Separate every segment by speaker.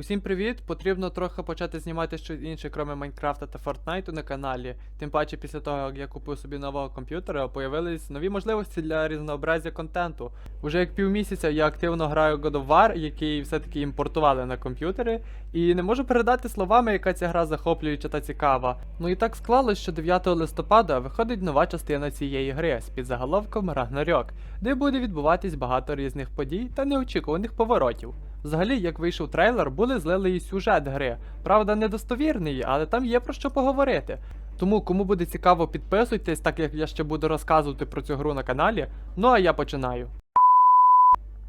Speaker 1: Усім привіт! Потрібно трохи почати знімати щось інше, крім Майнкрафта та Фортнайту на каналі. Тим паче після того, як я купив собі нового комп'ютера, появились нові можливості для різнообразя контенту. Уже як півмісяця я активно граю God of War, який все-таки імпортували на комп'ютери, і не можу передати словами, яка ця гра захоплююча та цікава. Ну і так склалось, що 9 листопада виходить нова частина цієї гри з під заголовком Рагнарьок, де буде відбуватись багато різних подій та неочікуваних поворотів. Взагалі, як вийшов трейлер, були злили і сюжет гри. Правда, недостовірний, але там є про що поговорити. Тому, кому буде цікаво, підписуйтесь, так як я ще буду розказувати про цю гру на каналі. Ну а я починаю.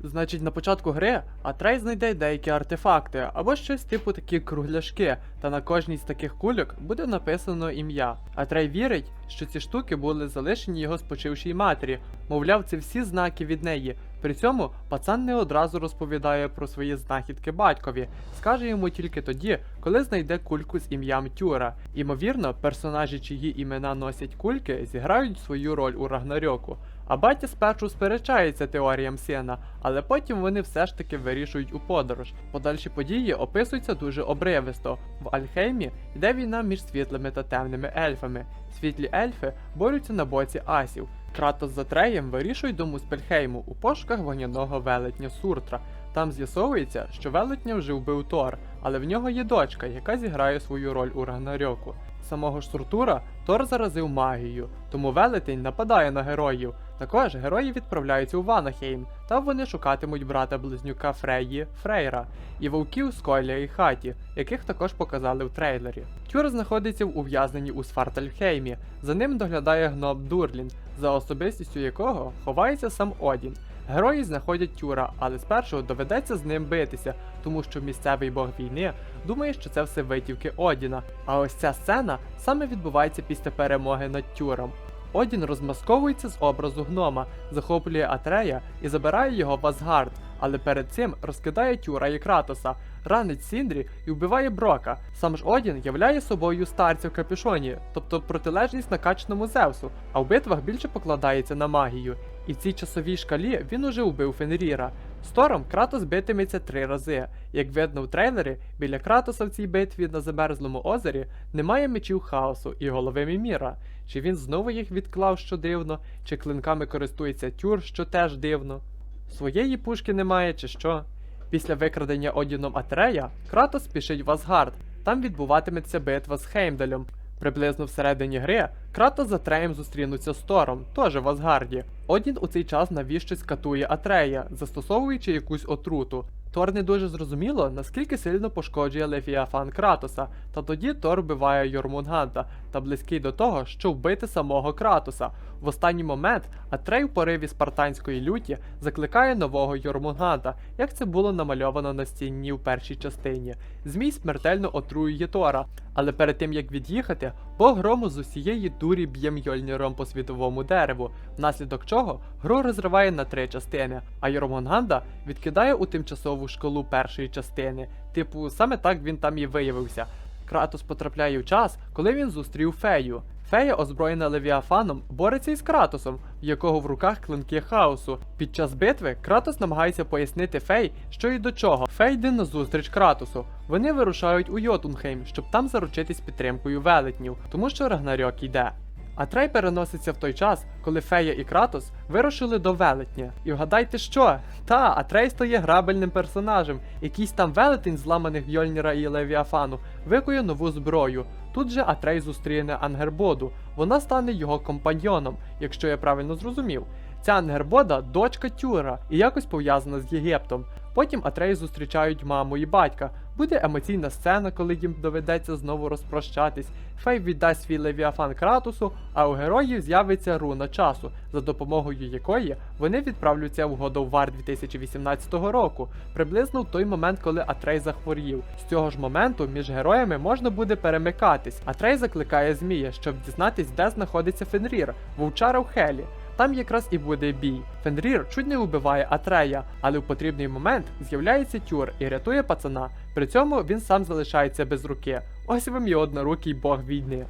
Speaker 1: Значить, на початку гри Атрей знайде деякі артефакти або щось типу такі кругляшки, та на кожній з таких кульок буде написано ім'я. Атрей вірить, що ці штуки були залишені його спочившій матері, мовляв, це всі знаки від неї. При цьому пацан не одразу розповідає про свої знахідки батькові, скаже йому тільки тоді, коли знайде кульку з ім'ям Тюра. Імовірно, персонажі, чиї імена носять кульки, зіграють свою роль у Рагнарьоку. А батя спершу сперечається теоріям сина, але потім вони все ж таки вирішують у подорож. Подальші події описуються дуже обривисто. В Альхеймі йде війна між світлими та темними ельфами. Світлі ельфи борються на боці асів. Кратос з треєм вирішують до Муспельхейму у пошуках вогняного велетня Суртра. Там з'ясовується, що велетня вже вбив Тор, але в нього є дочка, яка зіграє свою роль у Рагнарьоку. Самого ж Суртура Тор заразив магією, тому велетень нападає на героїв. Також герої відправляються у Ванахейм, там вони шукатимуть брата близнюка Фреї Фрейра і вовків Сколя і Хаті, яких також показали в трейлері. Тюр знаходиться в ув'язненні у Свартальхеймі. За ним доглядає гном Дурлін, за особистістю якого ховається сам Одін. Герої знаходять Тюра, але спершу доведеться з ним битися, тому що місцевий бог війни думає, що це все витівки Одіна. А ось ця сцена саме відбувається після перемоги над Тюром. Одін розмасковується з образу гнома, захоплює Атрея і забирає його в Асгард, але перед цим розкидає Тюра і Кратоса, ранить Сіндрі і вбиває Брока. Сам ж Одін являє собою старця в капюшоні, тобто протилежність накачаному Зевсу, а в битвах більше покладається на магію. І в цій часовій шкалі він уже вбив Фенріра. З Тором Кратос битиметься три рази. Як видно в трейлері, біля Кратоса в цій битві на замерзлому озері немає мечів хаосу і голови Міміра. Чи він знову їх відклав, що дивно, чи клинками користується тюр, що теж дивно. Своєї пушки немає, чи що. Після викрадення Одіном Атрея Кратос спішить в Асгард. Там відбуватиметься битва з Хеймдалем. Приблизно всередині гри Кратос з Атреєм зустрінуться з Тором, теж в Асгарді. Одін у цей час навіщось катує Атрея, застосовуючи якусь отруту. Тор не дуже зрозуміло, наскільки сильно пошкоджує Лефіафан Кратоса, та тоді Тор вбиває Йормунганта та близький до того, що вбити самого Кратоса. В останній момент Атрей в пориві спартанської люті закликає нового Йормунганта, як це було намальовано на стіні в першій частині. Змій смертельно отруює Тора, але перед тим як від'їхати, Бог грому з усієї дурі б'є Мьольніром по світовому дереву, внаслідок чого гру розриває на три частини, а Йормунганда відкидає у тимчасову школу першої частини. Типу, саме так він там і виявився. Кратос потрапляє в час, коли він зустрів фею. Фея, озброєна Левіафаном, бореться із Кратосом, в якого в руках клинки хаосу. Під час битви Кратос намагається пояснити Фей, що і до чого. Фей йде на зустріч Кратосу. Вони вирушають у Йотунхейм, щоб там заручитись підтримкою велетнів, тому що Рагнарьок йде. А Трей переноситься в той час, коли Фея і Кратос вирушили до велетня. І вгадайте що? Та, Атрей стає грабельним персонажем. Якийсь там велетень зламаних Йольніра і Левіафану викує нову зброю. Тут же Атрей зустріне Ангербоду. Вона стане його компаньйоном, якщо я правильно зрозумів. Ця Ангербода дочка Тюра і якось пов'язана з Єгиптом. Потім Атрей зустрічають маму і батька. Буде емоційна сцена, коли їм доведеться знову розпрощатись. Фей віддасть свій левіафан Кратусу, а у героїв з'явиться руна часу, за допомогою якої вони відправляться в War 2018 року, приблизно в той момент, коли Атрей захворів. З цього ж моменту між героями можна буде перемикатись. Атрей закликає Змія, щоб дізнатись, де знаходиться Фенрір, вовчара в Хелі. Там якраз і буде бій. Фенрір чуть не убиває Атрея, але в потрібний момент з'являється Тюр і рятує пацана. При цьому він сам залишається без руки. Ось вам і однорукий бог війни.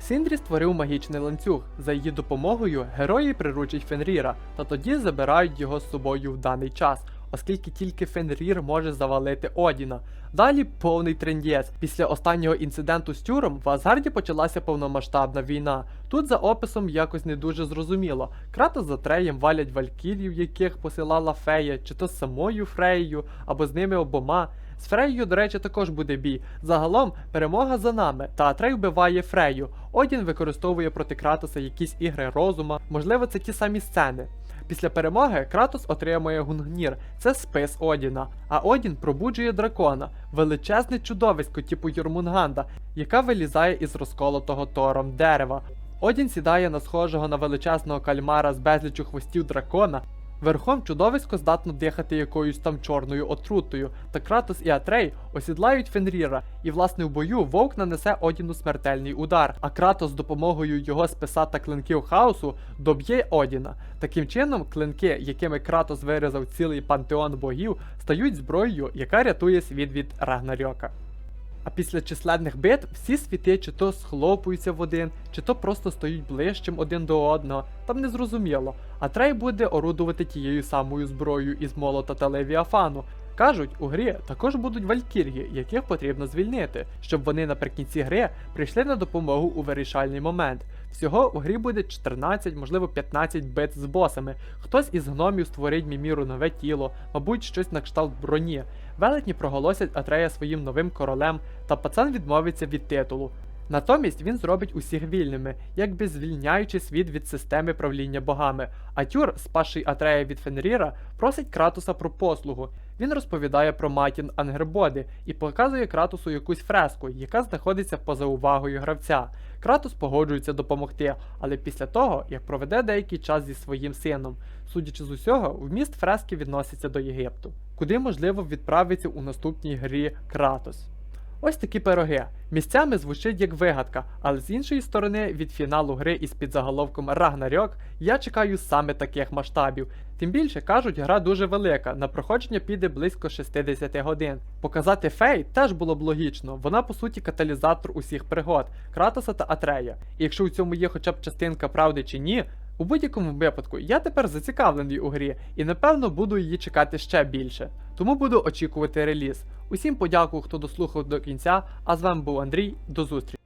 Speaker 1: Сіндрі створив магічний ланцюг. За її допомогою герої приручать Фенріра, та тоді забирають його з собою в даний час. Оскільки тільки Фенрір може завалити Одіна. Далі повний трендєць. Після останнього інциденту з Тюром в Асгарді почалася повномасштабна війна. Тут за описом якось не дуже зрозуміло. Кратос з Атреєм валять валькірів, яких посилала фея, чи то з самою Фреєю, або з ними обома. З Фреєю, до речі, також буде бій. Загалом перемога за нами, та Атрей вбиває Фрею. Одін використовує проти Кратоса якісь ігри розума, можливо, це ті самі сцени. Після перемоги Кратос отримує Гунгнір, це спис Одіна, а Одін пробуджує дракона, величезне чудовисько типу Юрмунганда, яка вилізає із розколотого тором дерева. Одін сідає на схожого на величезного кальмара з безлічу хвостів дракона. Верхом чудовисько здатно дихати якоюсь там чорною отрутою, та Кратос і Атрей осідлають Фенріра, і власне в бою вовк нанесе Одіну смертельний удар, а Кратос з допомогою його списа та клинків хаосу доб'є Одіна. Таким чином, клинки, якими Кратос вирізав цілий пантеон богів, стають зброєю, яка рятує світ від Рагнарьока. А після численних битв всі світи чи то схлопуються в один, чи то просто стають ближчим один до одного, там не зрозуміло. А Трей буде орудувати тією самою зброєю із молота та Левіафану. Кажуть, у грі також будуть валькірії, яких потрібно звільнити, щоб вони наприкінці гри прийшли на допомогу у вирішальний момент. Всього у грі буде 14, можливо 15 бит з босами. Хтось із гномів створить Міміру нове тіло, мабуть, щось на кшталт броні. Велетні проголосять Атрея своїм новим королем, та пацан відмовиться від титулу. Натомість він зробить усіх вільними, якби звільняючи світ від системи правління богами. А Тюр, спасший Атрея від Фенріра, просить Кратуса про послугу. Він розповідає про матін Ангербоди і показує Кратусу якусь фреску, яка знаходиться поза увагою гравця. Кратус погоджується допомогти, але після того, як проведе деякий час зі своїм сином. Судячи з усього, вміст фрески відноситься до Єгипту, куди можливо відправиться у наступній грі Кратос. Ось такі пироги. Місцями звучить як вигадка, але з іншої сторони, від фіналу гри із підзаголовком Рагнарьок я чекаю саме таких масштабів. Тим більше кажуть, гра дуже велика, на проходження піде близько 60 годин. Показати фей теж було б логічно, вона по суті каталізатор усіх пригод Кратоса та Атрея. І якщо у цьому є хоча б частинка правди чи ні, у будь-якому випадку я тепер зацікавлений у грі і напевно буду її чекати ще більше. Тому буду очікувати реліз. Усім подякую, хто дослухав до кінця. А з вами був Андрій. До зустрічі.